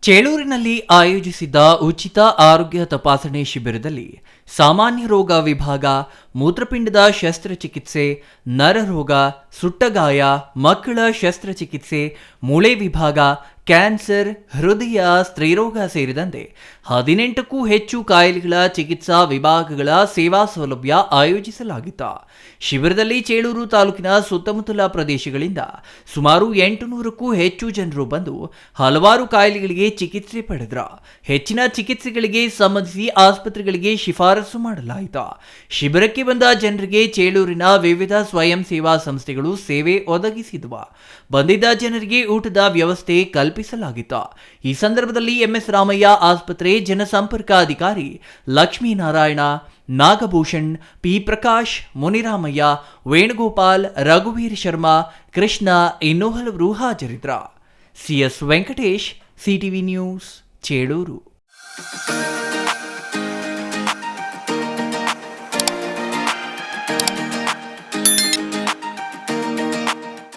ಚೇಳೂರಿನಲ್ಲಿ ಆಯೋಜಿಸಿದ್ದ ಉಚಿತ ಆರೋಗ್ಯ ತಪಾಸಣೆ ಶಿಬಿರದಲ್ಲಿ ಸಾಮಾನ್ಯ ರೋಗ ವಿಭಾಗ, ಮೂತ್ರಪಿಂಡದ ಶಸ್ತ್ರಚಿಕಿತ್ಸೆ, ನರರೋಗ, ಸುಟ್ಟಗಾಯ, ಮಕ್ಕಳ ಶಸ್ತ್ರಚಿಕಿತ್ಸೆ, ಮೂಳೆ ವಿಭಾಗ ಕ್ಯಾನ್ಸರ್, ಹೃದಯ, ಸ್ತ್ರೀರೋಗ ಸೇರಿದಂತೆ ಹದಿನೆಂಟಕ್ಕೂ ಹೆಚ್ಚು ಕಾಯಿಲೆಗಳ ಚಿಕಿತ್ಸಾ ವಿಭಾಗಗಳ ಸೇವಾ ಸೌಲಭ್ಯ ಆಯೋಜಿಸಲಾಗಿತ್ತು. ಶಿಬಿರದಲ್ಲಿ ಚೇಳೂರು ತಾಲೂಕಿನ ಸುತ್ತಮುತ್ತಲ ಪ್ರದೇಶಗಳಿಂದ ಸುಮಾರು ಎಂಟು ನೂರಕ್ಕೂ ಹೆಚ್ಚು ಜನರು ಬಂದು ಹಲವಾರು ಕಾಯಿಲೆಗಳಿಗೆ ಚಿಕಿತ್ಸೆ ಪಡೆದರು. ಹೆಚ್ಚಿನ ಚಿಕಿತ್ಸೆಗಳಿಗೆ ಸಂಬಂಧಿಸಿ ಆಸ್ಪತ್ರೆಗಳಿಗೆ ಶಿಫಾರಸು ಮಾಡಲಾಯಿತು. ಶಿಬಿರಕ್ಕೆ ಬಂದ ಜನರಿಗೆ ಚೇಳೂರಿನ ವಿವಿಧ ಸ್ವಯಂ ಸೇವಾ ಸಂಸ್ಥೆಗಳು ಸೇವೆ ಒದಗಿಸಿದವು. ಬಂದಿದ್ದ ಜನರಿಗೆ ಊಟದ ವ್ಯವಸ್ಥೆ ಕಲ್ಪಿಸಲಾಗಿತ್ತು ಈ ಸಂದರ್ಭದಲ್ಲಿ ಎಂಎಸ್ ರಾಮಯ್ಯ ಆಸ್ಪತ್ರೆ ಜನಸಂಪರ್ಕ ಅಧಿಕಾರಿ ಲಕ್ಷ್ಮೀನಾರಾಯಣ, ನಾಗಭೂಷಣ್, ಪಿ ಪ್ರಕಾಶ್, ಮುನಿರಾಮಯ್ಯ, ವೇಣುಗೋಪಾಲ್, ರಘುವೀರ್ ಶರ್ಮಾ, ಕೃಷ್ಣ ಇನ್ನೂ ಹಲವರು ಹಾಜರಿದ್ರ. CS Venkatesh CTV news, Chelur.